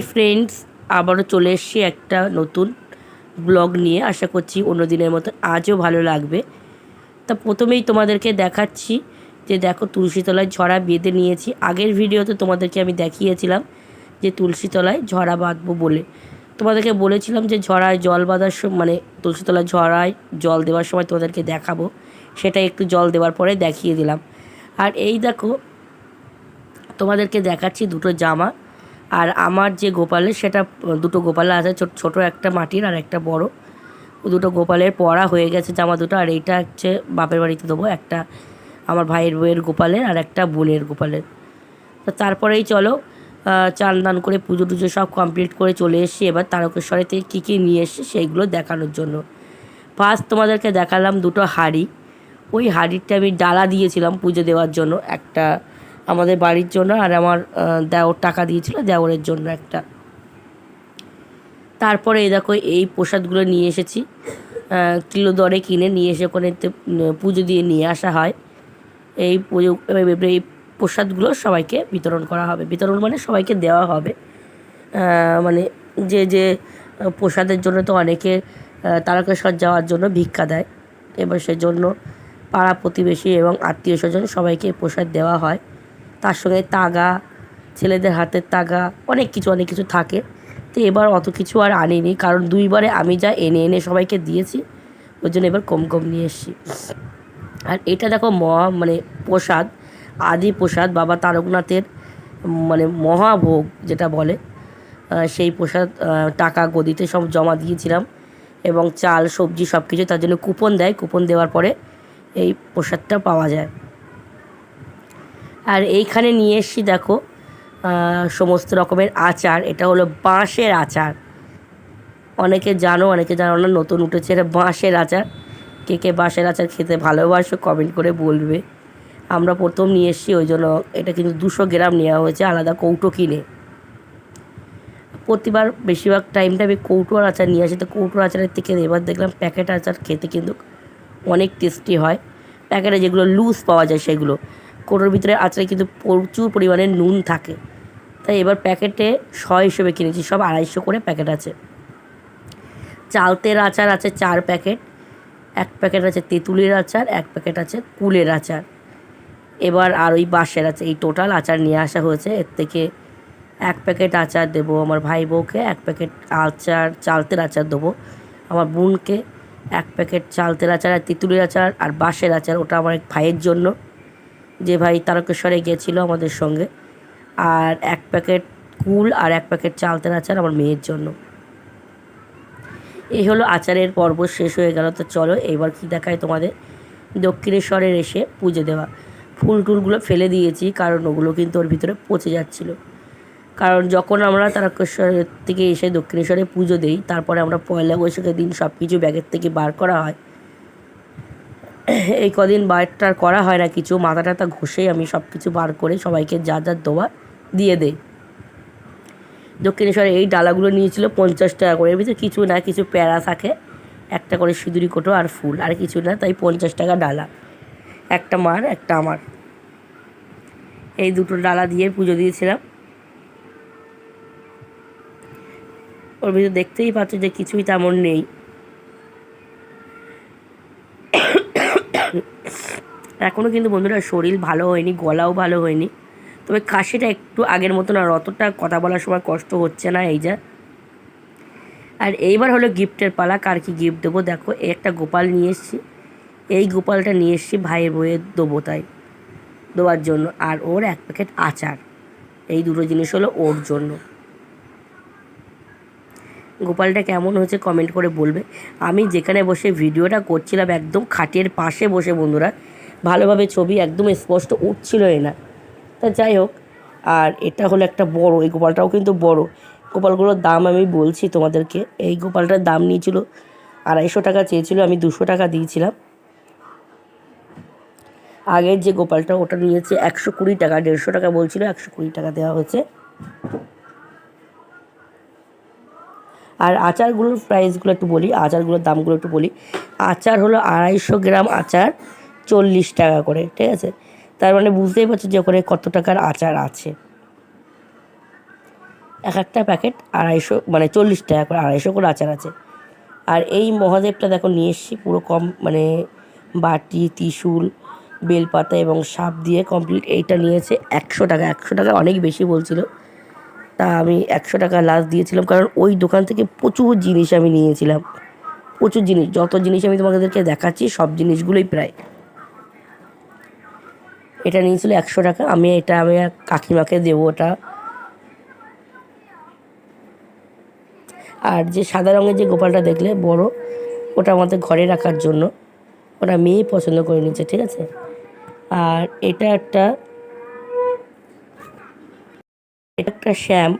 Hi friends আবারও চলে এসেছি একটা নতুন ব্লগ নিয়ে। আশা করছি অন্য দিনের মতো আজও ভালো লাগবে। তা প্রথমেই তোমাদেরকে দেখাচ্ছি যে দেখো তুলসীতলায় ঝরা বেঁধে নিয়েছি। আগের ভিডিওতে তোমাদেরকে আমি দেখিয়েছিলাম যে তুলসীতলায় ঝরা বাঁধবো বলে। তোমাদেরকে বলেছিলাম যে ঝড়ায় জল বাঁধার সময় মানে তুলসীতলায় ঝড়ায় জল দেওয়ার সময় তোমাদেরকে দেখাবো। সেটা একটু জল দেওয়ার পরে দেখিয়ে দিলাম। আর এই দেখো তোমাদেরকে দেখাচ্ছি দুটো জামা। আর আমার যে গোপালের, সেটা দুটো গোপালের আছে, ছোট, ছোটো একটা মাটির আর একটা বড়। দুটো গোপালের পড়া হয়ে গেছে জামা দুটো, আর এইটা হচ্ছে বাপের বাড়িতে দেবো, একটা আমার ভাইয়ের বইয়ের গোপালের আর একটা বোনের গোপালের। তো তারপরেই চলো চান দান করে পুজো টুজো সব কমপ্লিট করে চলে এসেছি। এবার তারকেশ্বরে থেকে কী কী নিয়ে এসেছি সেইগুলো দেখানোর জন্য। ফার্স্ট তোমাদেরকে দেখালাম দুটো হাঁড়ি। ওই হাঁড়িটা আমি ডালা দিয়েছিলাম পুজো দেওয়ার জন্য, একটা আমাদের বাড়ির জন্য আর আমার দেওর টাকা দিয়েছিল, দেওরের জন্য একটা। তারপরে এই দেখো, এই প্রসাদগুলো নিয়ে এসেছি। কিলো দরে কিনে নিয়ে এসে ওখানে পুজো দিয়ে নিয়ে আসা হয়। এই পুজো, এই প্রসাদগুলো সবাইকে বিতরণ করা হবে। বিতরণ মানে সবাইকে দেওয়া হবে। মানে যে যে, প্রসাদের জন্য তো অনেকে তারকেশ্বর যাওয়ার জন্য ভিক্ষা দেয়। এবার সেজন্য পাড়া প্রতিবেশী এবং আত্মীয় স্বজন সবাইকে প্রসাদ দেওয়া হয়। তার সঙ্গে তাগা, ছেলেদের হাতের তাগা, অনেক কিছু অনেক কিছু থাকে। তো এবার অত কিছু আর আনিনি, কারণ দুইবারে আমি যা এনে এনে সবাইকে দিয়েছি ওই জন্য এবার কম কম নিয়ে এসেছি। আর এটা দেখো মহা মানে প্রসাদ, আদি প্রসাদ, বাবা তারকনাথের মানে মহাভোগ যেটা বলে সেই প্রসাদ টাকা গদিতে সব জমা দিয়েছিলাম এবং চাল, সবজি সব কিছু তার জন্য কুপন দেয়। কুপন দেওয়ার পরে এই প্রসাদটা পাওয়া যায়। আর এইখানে নিয়ে এসছি, দেখো সমস্ত রকমের আচার। এটা হলো বাঁশের আচার। অনেকে জানো অনেকে জানো না, নতুন উঠেছে এটা বাঁশের আচার। কে কে বাঁশের আচার খেতে ভালোবাসো কমেন্ট করে বলবে। আমরা প্রথম নিয়ে এসেছি, ওই জন্য এটা কিন্তু দুশো গ্রাম নেওয়া হয়েছে, আলাদা কৌটো কিনে। প্রতিবার বেশিরভাগ টাইমটা আমি কৌটোর আচার নিয়ে আসি, তো কৌটোর আচারের থেকে এবার দেখলাম প্যাকেট আচার খেতে কিন্তু অনেক টেস্টি হয়। প্যাকেটে যেগুলো লুজ পাওয়া যায়, সেগুলো। কৌটোর ভিতরে আচারে কিন্তু প্রচুর পরিমাণে নুন থাকে। তাই এবার প্যাকেটে শ হিসেবে কিনেছি, সব আড়াইশো করে প্যাকেট আছে। চালতের আচার আছে চার প্যাকেট, এক প্যাকেট আছে তেঁতুলের আচার, এক প্যাকেট আছে কুলের আচার। এবার আর ওই বাঁশের আছে, এই টোটাল আচার নিয়ে আসা হয়েছে। এর থেকে এক প্যাকেট আচার দেবো আমার ভাই বউকে এক প্যাকেট আচার, চালতের আচার দেবো আমার বোনকে, এক প্যাকেট চালতের আচার আর তেঁতুলের আচার আর বাঁশের আচার, ওটা আমার এক ভাইয়ের জন্য। যে ভাই তারকেশ্বরে গিয়েছিল আমাদের সঙ্গে। আর এক প্যাকেট কুল আর এক প্যাকেট চালতের আচার আমার মেয়ের জন্য। এই হলো আচারের পর্ব শেষ হয়ে গেল। তো চলো এবার কি দেখায় তোমাদের? দক্ষিণেশ্বরের এসে পুজো দেওয়া। ফুল টুলগুলো ফেলে দিয়েছি, কারণ ওগুলো কিন্তু ওর ভিতরে পচে যাচ্ছিল। কারণ যখন আমরা তারকেশ্বরের থেকে এসে দক্ষিণেশ্বরে পুজো দিই, তারপরে আমরা পয়লা বৈশাখের দিন সব কিছু ব্যাগের থেকে বার করা হয়। এই কদিন বাইরটার করা হয় না কিছু মাথা টাথা ঘষেই আমি সব কিছু বার করে সবাইকে যা যা দোয়া দিয়ে দেই। দক্ষিণেশ্বরে এই ডালাগুলো নিয়েছিল পঞ্চাশ টাকা করে এর ভিতরে কিছু না, কিছু প্যারা থাকে, একটা করে সিঁদুরি কোটো আর ফুল, আর কিছু না, তাই পঞ্চাশ টাকা ডালা। একটা মার, একটা আমার। এই দুটো ডালা দিয়ে পুজো দিয়েছিলাম। ওর ভিতরে দেখতেই পাচ্ছ যে কিছুই তেমন নেই। এখনও কিন্তু বন্ধুরা শরীর ভালো হয়নি, গলাও ভালো হয়নি। তবে কাশিটা একটু আগের মতন আর অতটা কথা বলার সময় কষ্ট হচ্ছে না এই যা। আর এইবার হলো গিফটের পালা, কার কি গিফট দেবো? দেখো একটা গোপাল নিয়ে এসেছি। এই গোপালটা নিয়ে এসেছি ভাইয়ের বইয়ের দেবো তাই, দেওয়ার জন্য। আর ওর এক প্যাকেট আচার, এই দুটো জিনিস হলো ওর জন্য। গোপালটা কেমন হয়েছে কমেন্ট করে বলবে। আমি যেখানে বসে ভিডিওটা করছিলাম, একদম খাটের পাশে বসে বন্ধুরা ভালোভাবে ছবি একদম স্পষ্ট উঠছিল না। তা যাই হোক, আর এটা হলো একটা বড়, এই গোপালটাও কিন্তু বড়। গোপালগুলোর দাম আমি বলছি তোমাদেরকে, এই গোপালটার দাম নিয়েছিল আড়াইশো টাকা চেয়েছিল, আমি দুশো টাকা দিয়েছিলাম। আগের যে গোপালটা ওটা নিয়েছে একশো কুড়ি টাকা, দেড়শো টাকা বলছিল, একশো কুড়ি টাকা দেওয়া হয়েছে। আর আচারগুলোর প্রাইসগুলো একটু বলি, আচারগুলোর দামগুলো একটু বলি। আচার হলো আড়াইশো গ্রাম আচার চল্লিশ টাকা করে, ঠিক আছে? তার মানে বুঝতেই পারছ যে ওখানে কত টাকার আচার আছে। এক একটা প্যাকেট আড়াইশো মানে চল্লিশ টাকা করে, আড়াইশো করে আচার আছে। আর এই মহাদেবটা দেখো, নিয়ে এসছি পুরো কম মানে বাটি, ত্রিশূল, বেলপাতা এবং সাপ দিয়ে কমপ্লিট এইটা নিয়েছে একশো টাকা। একশো টাকা অনেক বেশি বলছিল। তা আমি একশো টাকা লাস্ট দিয়েছিলাম, কারণ ওই দোকান থেকে প্রচুর জিনিস আমি নিয়েছিলাম। প্রচুর জিনিস, যত জিনিস আমি তোমাদেরকে দেখাচ্ছি সব জিনিসগুলোই প্রায়। এটা নিয়েছিল একশো টাকা। আমি এটা আমি কাকিমাকে দেবো ওটা। আর যে সাদা রঙের যে গোপালটা দেখলে, বড়, ওটা আমাদের ঘরে রাখার জন্য। ওটা মেয়েই পছন্দ করে নিচ্ছে ঠিক আছে? আর এটা একটা এটা একটা শ্যাম।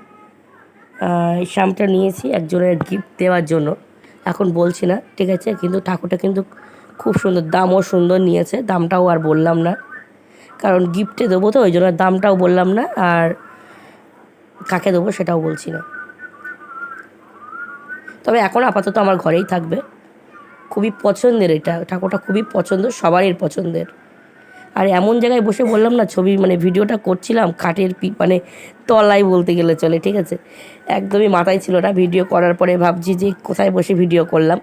শ্যামটা নিয়েছি একজনের গিফট দেওয়ার জন্য। এখন বলছি না, ঠিক আছে? কিন্তু ঠাকুরটা কিন্তু খুব সুন্দর, দামও সুন্দর নিয়েছে। দামটাও আর বললাম না। কারণ গিফটে দেবো তো, ওই জন্য দামটাও বললাম না, আর কাকে দেবো সেটাও বলছি না। তবে এখন আপাতত আমার ঘরেই থাকবে। খুবই পছন্দের এটা, ঠাকুরটা খুবই পছন্দ, সবারই পছন্দের। আর এমন জায়গায় বসে বললাম না, ছবি মানে ভিডিওটা করছিলাম, খাটের পি মানে তলায় বলতে গেলে চলে, ঠিক আছে? একদমই মাথায় ছিল না ভিডিও করার পরে, ভাবছি যে কোথায় বসে ভিডিও করলাম।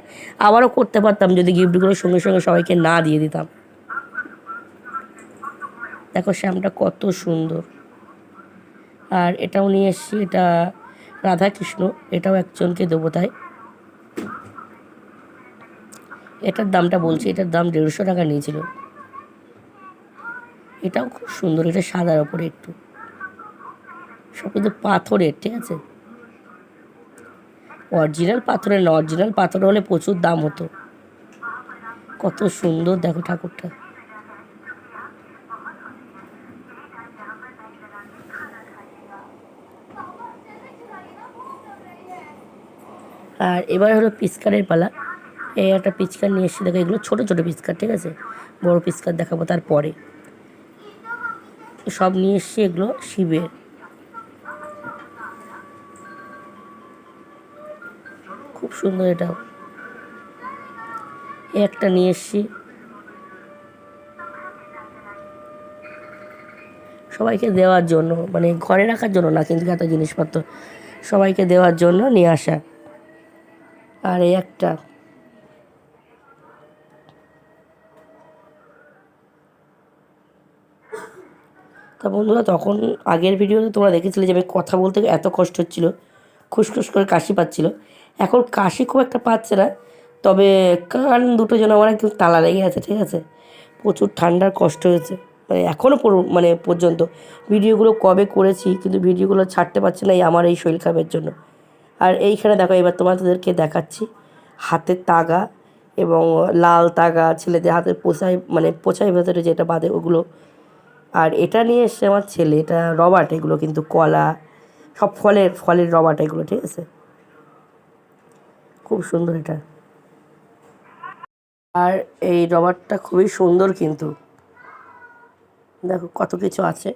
আবারও করতে পারতাম যদি গিফটগুলো সঙ্গে সঙ্গে সবাইকে না দিয়ে দিতাম। দেখো শ্যামটা কত সুন্দর। আর এটাও নিয়ে এসেছি, এটা রাধাকৃষ্ণ, এটাও একজনকে দেবো তাই। এটার দামটা বলছি, এটার দাম দেড়শো টাকা নিয়েছিল। এটাও খুব সুন্দর, এটা সাদার ওপরে একটু। সব কিন্তু পাথরের, ঠিক আছে? অরিজিনাল পাথরের না অরিজিনাল পাথর হলে প্রচুর দাম হতো। কত সুন্দর, দেখো ঠাকুরটা। আর এবার হলো পিচকারের পালা। এই একটা পিচকার নিয়ে এসেছি। দেখো, এগুলো ছোটো ছোটো পিচকার, ঠিক আছে? বড় পিচকার দেখাবো তারপরে। সব নিয়ে এসছি এগুলো শিবের। খুব সুন্দর এটাও। একটা নিয়ে এসছি। সবাইকে দেওয়ার জন্য মানে ঘরে রাখার জন্য না, কিন্তু এত জিনিসপত্র সবাইকে দেওয়ার জন্য নিয়ে আসা। আর এই একটা। তা বন্ধুরা, তখন আগের ভিডিওতে তোমরা দেখেছিলে যে আমি কথা বলতে এত কষ্ট হচ্ছিল খুসখুস করে কাশি পাচ্ছিল। এখন কাশি খুব একটা পাচ্ছে না, তবে কান দুটো যেন আমার একদম তালা লেগে আছে, ঠিক আছে? প্রচুর ঠান্ডার কষ্ট হয়েছে মানে এখনও মানে পর্যন্ত। ভিডিওগুলো কবে করেছি, কিন্তু ভিডিওগুলো ছাড়তে পারছি না এই আমার এই শরীর খারাপের জন্য। আর এইখানে দেখো, এবার তোমাদেরকে দেখাচ্ছি হাতের তাগা এবং লাল তাগা, ছেলেদের হাতের পোছাই মানে পোছাই ভেতরে যেটা বাঁধে ওগুলো। আর এটা নিয়ে এসছে আমার ছেলে, এটা রবার্ট, এগুলো কিন্তু কলা, সব ফলের ফলের রবার্ট এগুলো, ঠিক আছে? খুব সুন্দর এটা। আর এই রবারটা খুবই সুন্দর কিন্তু। দেখো কত কিছু আছে।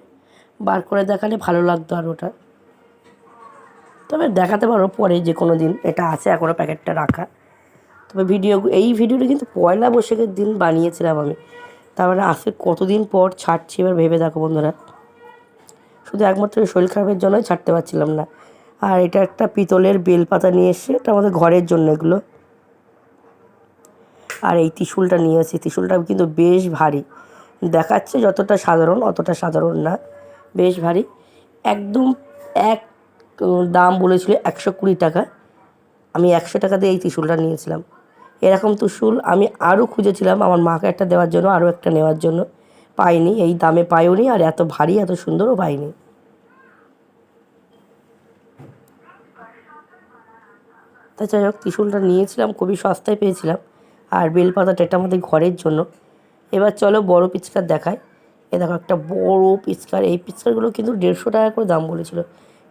বার করে দেখালে ভালো লাগতো আর ওটা। তবে দেখাতে পারো পরে যে কোনো দিন এটা আছে এখনও প্যাকেটটা রাখা। তবে ভিডিও, এই ভিডিওটা কিন্তু পয়লা বৈশাখের দিন বানিয়েছিলাম আমি। তারপরে আজকে কতদিন পর ছাড়ছি এবার ভেবে দেখো বন্ধুরা। শুধু একমাত্র শরীর খারাপের জন্যই ছাড়তে পারছিলাম না। আর এটা একটা পিতলের বেলপাতা নিয়ে এসছে, এটা আমাদের ঘরের জন্য এগুলো। আর এই ত্রিশুলটা নিয়ে এসেছি, ত্রিশুলটা কিন্তু বেশ ভারী। দেখাচ্ছে যতটা সাধারণ, অতটা সাধারণ না। বেশ ভারী। একদম এক দাম বলেছিল একশো কুড়ি টাকা। আমি একশো টাকা দিয়ে এই ত্রিশুলটা নিয়েছিলাম। এরকম ত্রিশুল আমি আরও খুঁজেছিলাম আমার মাকে একটা দেওয়ার জন্য, আরও একটা নেওয়ার জন্য। পাইনি, এই দামে পাইওনি আর এত ভারী, এত সুন্দরও পাইনি। তা যাই হোক, ত্রিশুলটা নিয়েছিলাম, খুবই সস্তায় পেয়েছিলাম। আর বেলপাতাটা এটা আমাদের ঘরের জন্য। এবার চলো বড় পিচকার দেখায় এ দেখো একটা বড় পিচকার। এই পিচকারগুলো কিন্তু দেড়শো টাকা করে দাম বলেছিল।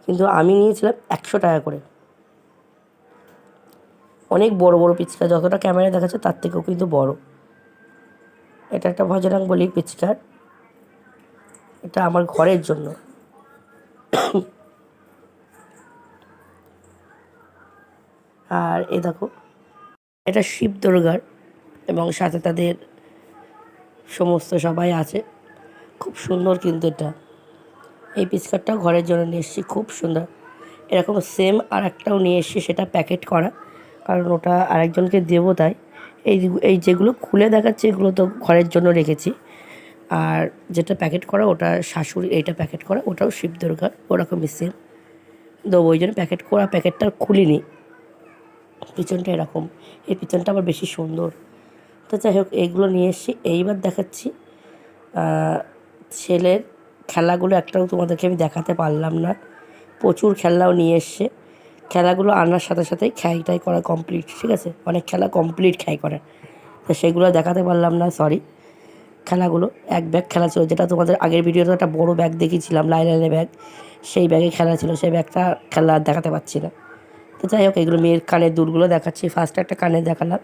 কিন্তু আমি নিয়েছিলাম একশো টাকা করে। অনেক বড় বড় পিচকার যতটা ক্যামেরায় দেখাচ্ছে তার থেকেও কিন্তু বড়। এটা একটা ভজরাং বলি পিচকার এটা আমার ঘরের জন্য। আর এ দেখো, এটা শিব দুর্গার এবং সাথে তাদের সমস্ত সবাই আছে। খুব সুন্দর কিন্তু এটা। এই পিচকারটাও ঘরের জন্য নিয়ে এসেছি, খুব সুন্দর। এরকম সেম আর একটাও নিয়ে এসেছি, সেটা প্যাকেট করা। কারণ ওটা আরেকজনকে দেবো তাই। এই এই যেগুলো খুলে দেখাচ্ছে, এগুলো তো ঘরের জন্য রেখেছি। আর যেটা প্যাকেট করা, ওটা শাশুড়ি, এইটা প্যাকেট করা, ওটাও শিব দুর্গা ওরকমই সেম দেবো, ওই জন্য প্যাকেট করা প্যাকেটটা খুলিনি। পিছনটা এরকম। এই পিছনটা আবার বেশি সুন্দর। তো যাই হোক এইগুলো নিয়ে এসেছি। এইবার দেখাচ্ছি ছেলের খেলাগুলো একটাও তোমাদেরকে আমি দেখাতে পারলাম না। প্রচুর খেলাও নিয়ে এসছে। খেলাগুলো আনার সাথে সাথেই খ্যাইটাই করা কমপ্লিট ঠিক আছে? অনেক খেলা কমপ্লিট খ্যাই করে। তো সেগুলো দেখাতে পারলাম না সরি খেলাগুলো, এক ব্যাগ খেলা ছিল, যেটা তোমাদের আগের ভিডিওতে একটা বড় ব্যাগ দেখিয়েছিলাম লাইলাইনের ব্যাগ সেই ব্যাগে খেলা ছিল, সেই ব্যাগটা খেলা দেখাতে পারছি না। তো যাই হোক, এগুলো মেয়ের কানের দুলগুলো দেখাচ্ছি। ফার্স্ট একটা কানে দেখালাম,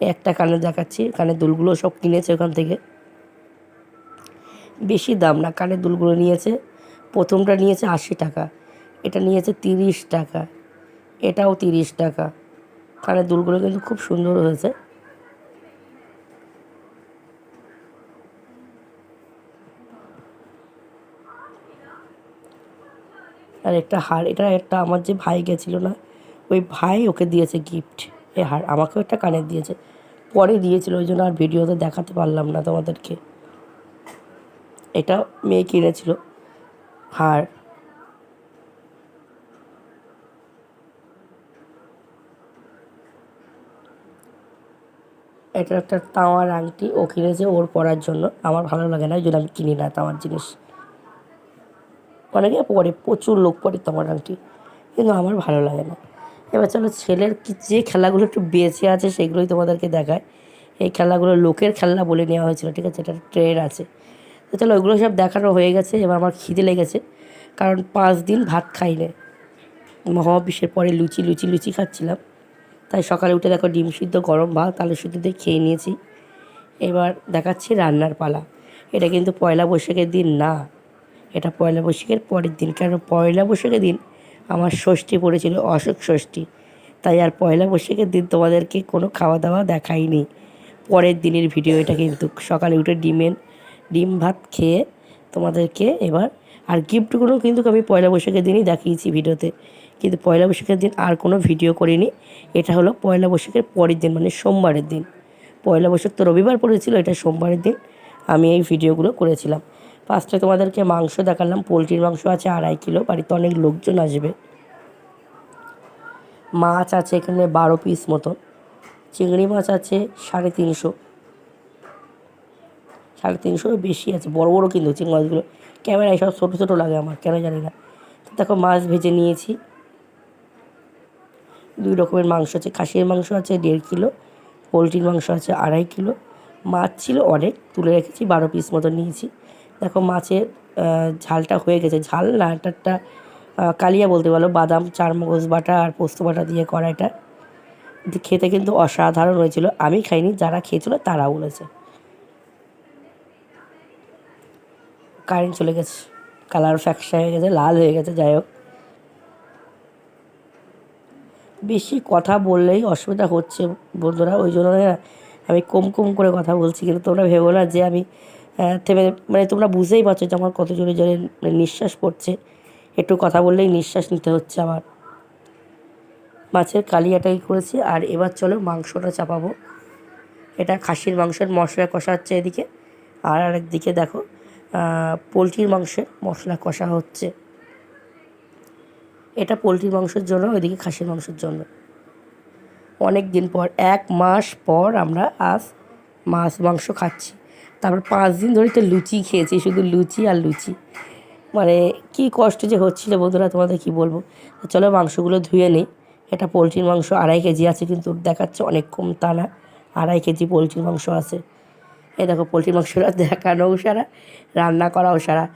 একটা কানে দেখাচ্ছি, কানের দুলগুলো সব কিনেছে ওখান থেকে। বেশি দাম না। কানের দুলগুলো নিয়েছে, প্রথমটা নিয়েছে আশি টাকা, এটা নিয়েছে তিরিশ টাকা, এটাও তিরিশ টাকা। কানের দুলগুলো কিন্তু খুব সুন্দর হয়েছে। আর একটা হার, এটা একটা আমার যে ভাই গেছিল না, ওই ভাই ওকে দিয়েছে গিফট এই হার, আমাকেও একটা কানের দিয়েছে। পরে দিয়েছিল, ওই জন্য আর ভিডিওতে দেখাতে পারলাম না তোমাদেরকে। এটা মেয়ে কিনেছিল। হার এটা একটা তাওয়ার আংটি, ও কিনেছে ওর পরার জন্য। আমার ভালো লাগে না জন্য আমি কিনি না তাওয়ার জিনিস। অনেকে পরে, প্রচুর লোক পরে তাওয়ার আংটি, কিন্তু আমার ভালো লাগে না। এবার চলো ছেলের যে খেলাগুলো একটু বেঁচে আছে সেগুলোই তোমাদেরকে দেখায়। এই খেলাগুলো লোকের খেলনা বলে নেওয়া হয়েছিল, ঠিক আছে? এটা ট্রেন আছে। তো চলো ওইগুলো সব দেখানো হয়ে গেছে, এবার আমার খিদে লেগেছে, কারণ পাঁচ দিন ভাত খাইনি। মহাবিশ্বের পরে লুচি লুচি লুচি খাচ্ছিলাম। তাই সকালে উঠে দেখো ডিম সিদ্ধ, গরম ভাত, আলু সিদ্ধ দিয়ে খেয়ে নিয়েছি। এবার দেখাচ্ছি রান্নার পালা। এটা কিন্তু পয়লা বৈশাখের দিন না। এটা পয়লা বৈশাখের পরের দিন কারণ পয়লা বৈশাখের দিন আমার ষষ্ঠী পড়েছিল, অশোক ষষ্ঠী। তাই আর পয়লা বৈশাখের দিন তোমাদেরকে কোনো খাওয়া দাওয়া দেখাইনি। পরের দিনের ভিডিও এটা কিন্তু সকালে উঠে ডিমের ডিম ভাত খেয়ে তোমাদেরকে এবার, আর গিফটগুলো কিন্তু আমি পয়লা বৈশাখের দিনই দেখিয়েছি ভিডিওতে। কিন্তু পয়লা বৈশাখের দিন আর কোনো ভিডিও করিনি। এটা হলো পয়লা বৈশাখের পরের দিন মানে সোমবারের দিন। পয়লা বৈশাখ তো রবিবার পড়েছিল, এটা সোমবারের দিন আমি এই ভিডিওগুলো করেছিলাম। ফার্স্টে তোমাদেরকে মাংস দেখালাম, পোলট্রির মাংস আছে আড়াই কিলো, বাড়িতে অনেক লোকজন আসবে। মাছ আছে এখানে বারো পিস মতন। চিংড়ি মাছ আছে সাড়ে তিনশো। সাড়ে তিনশোর বেশি আছে, বড় বড় কিন্তু চিংড়ি মাছগুলো। ক্যামেরায় সব ছোটো ছোটো লাগে আমার, কেন জানি না। তো দেখো মাছ ভেজে নিয়েছি। দুই রকমের মাংস আছে, খাসির মাংস আছে দেড় কিলো, পোলট্রির মাংস আছে আড়াই কিলো। মাছ ছিল অনেক, তুলে রেখেছি, বারো পিস মতো নিয়েছি। দেখো মাছের ঝালটা হয়ে গেছে। ঝাল না, একটা কালিয়া বলতে পারো, বাদাম, চারমগজ বাটা আর পোস্ত বাটা দিয়ে করা এটা। খেতে কিন্তু অসাধারণ হয়েছিল। আমি খাইনি, যারা খেয়েছিল তারা বলেছে। কারেন্ট চলে গেছে। কালার ফ্যাকসা হয়ে গেছে, লাল হয়ে গেছে, যাই হোক। বেশি কথা বললেই অসুবিধা হচ্ছে বন্ধুরা, ওই জন্য আমি কম কম করে কথা বলছি, কিন্তু তোমরা ভেবো না যে আমি থেমে মানে তোমরা বুঝতেই পারছ যে আমার কত জোরে জোরে নিঃশ্বাস পড়ছে। একটু কথা বললেই নিঃশ্বাস নিতে হচ্ছে আমার। মাছের কালিয়াটাই করেছি, আর এবার চলো মাংসটা চাপাবো। এটা খাসির মাংসের মশলা কষা হচ্ছে এদিকে, আর আরেকদিকে দেখো পোলট্রির মাংসে মশলা কষা হচ্ছে। এটা পোলট্রির মাংসের জন্য, ওইদিকে খাসির মাংসের জন্য। অনেক দিন পর, এক মাস পর আমরা আজ মাছ, মাংস খাচ্ছি। তারপর পাঁচ দিন ধরে তো লুচি খেয়েছি, শুধু লুচি আর লুচি। মানে কি কষ্ট যে হচ্ছিল বন্ধুরা, তোমাদের কি বলব? চলো মাংসগুলো ধুয়ে নিই। এটা পোলট্রির মাংস আড়াই কেজি আছে, কিন্তু দেখাচ্ছে অনেক কম তা না আড়াই কেজি পোলট্রির মাংস আছে। এই দেখো পোলট্রির মাংসটা দেখানোও সারা, রান্না করাও সারা।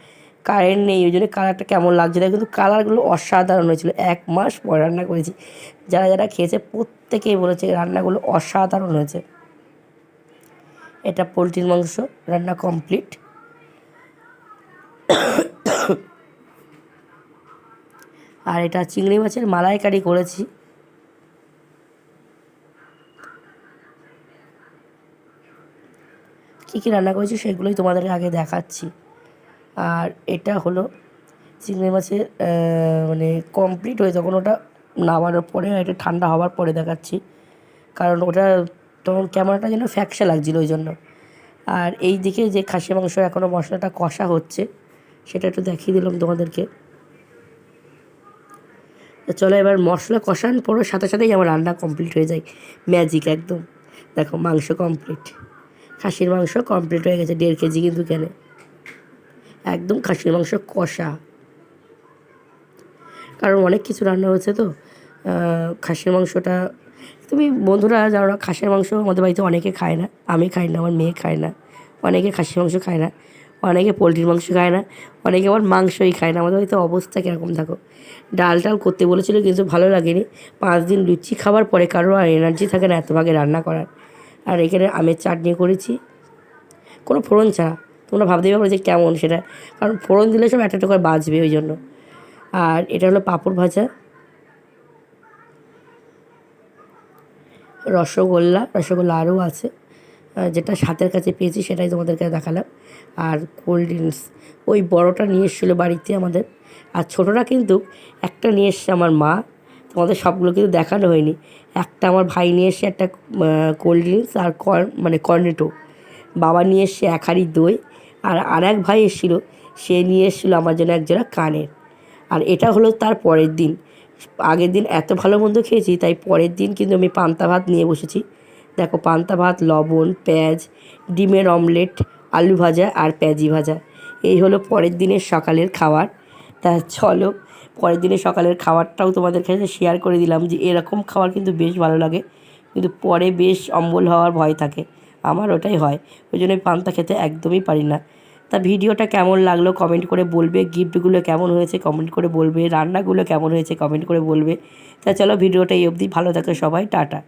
কারেন্ট নেই, ওই জন্য কালারটা কেমন লাগছে না কিন্তু কালারগুলো অসাধারণ হয়েছিল। এক মাস পর রান্না করেছি। যারা যারা খেয়েছে, প্রত্যেকেই বলেছে রান্নাগুলো অসাধারণ হয়েছে। এটা পোলট্রির মাংস, রান্না কমপ্লিট। আর এটা চিংড়ি মাছের মালাইকারি করেছি। কী কী রান্না করেছি সেগুলোই তোমাদের আগে দেখাচ্ছি। আর এটা হলো চিংড়ি মাছের মানে কমপ্লিট হয়ে তখন ওটা নামানোর পরে এটা ঠান্ডা হওয়ার পরে দেখাচ্ছি। কারণ ওটা তখন ক্যামেরাটা যেন ফ্যাকসা লাগছিল ওই জন্য। আর এই দিকে যে খাসি মাংস এখনও মশলাটা কষা হচ্ছে, সেটা একটু দেখিয়ে দিলাম তোমাদেরকে। চলো এবার মশলা কষানোর পরে সাথে সাথেই আমার রান্না কমপ্লিট হয়ে যায়। ম্যাজিক একদম। দেখো মাংস কমপ্লিট খাসির মাংস কমপ্লিট হয়ে গেছে, দেড় কেজি কিন্তু কেনে একদম খাসির মাংস কষা। কারণ অনেক কিছু রান্না হয়েছে তো খাসির মাংসটা। তুমি বন্ধুরা যারা খাসির মাংস আমাদের বাড়িতে অনেকে খায় না, আমি খাই না, আমার মেয়ে খায় না। অনেকে খাসির মাংস খায় না, অনেকে পোলট্রির মাংস খায় না, অনেকে আবার মাংসই খায় না। আমাদের বাড়িতে অবস্থা কীরকম থাকো ডাল টাল করতে বলেছিল কিন্তু ভালো লাগেনি। পাঁচ দিন লুচি খাওয়ার পরে কারও আর এনার্জি থাকে না, এত ভাগে রান্না করার। আর এখানে আমের চাটনি করেছি। কোনো ফোড়ন ছাড়া। তোমরা ভাবতেই পারো যে কেমন সেটা। কারণ ফোড়ন দিলে সব একটা করে বাজবে ওই জন্য। আর এটা হলো পাঁপড় ভাজা। রসগোল্লা রসগোল্লা আরও আছে। যেটা সাথের কাছে পেয়েছি সেটাই তোমাদেরকে দেখালাম। আর কোল্ড ড্রিঙ্কস। ওই বড়টা নিয়ে এসেছিল বাড়িতে আমাদের। আর ছোটোটা কিন্তু একটা নিয়ে এসছে আমার মা। তোমাদের সবগুলো কিন্তু দেখানো হয়নি। একটা আমার ভাই নিয়ে এসে একটা কোল্ড ড্রিঙ্কস আর কর্ন মানে কর্নেটো বাবা নিয়ে এসছে এক হাঁড়ি দই আর আর এক ভাই এসেছিল, সে নিয়ে এসেছিল আমার জন্য একজোড়া কানের। আর এটা হলো তার পরের দিন। আগের দিন এত ভালো মন্দ খেয়েছি, তাই পরের দিন কিন্তু আমি পান্তা ভাত নিয়ে বসেছি। দেখো, পান্তা ভাত, লবণ, পেঁয়াজ, ডিমের অমলেট, আলু ভাজা আর পেঁয়াজি ভাজা। এই হলো পরের দিনের সকালের খাবার। তা চলো পরের দিনে সকালের খাবারটাও তোমাদের কাছে শেয়ার করে দিলাম যে এরকম খাবার কিন্তু বেশ ভালো লাগে। কিন্তু পরে বেশ অম্বল হওয়ার ভয় থাকে। আমার ওটাই হয়। ওই জন্য পান্তা খেতে একদমই পারি না। তা ভিডিওটা কেমন লাগল কমেন্ট করে বলবে। গিফটগুলো কেমন হয়েছে কমেন্ট করে বলবে। রান্নাগুলো কেমন হয়েছে কমেন্ট করে বলবে। তা চলো ভিডিওটা এই অবধি। ভালো থাকো সবাই। টাটা।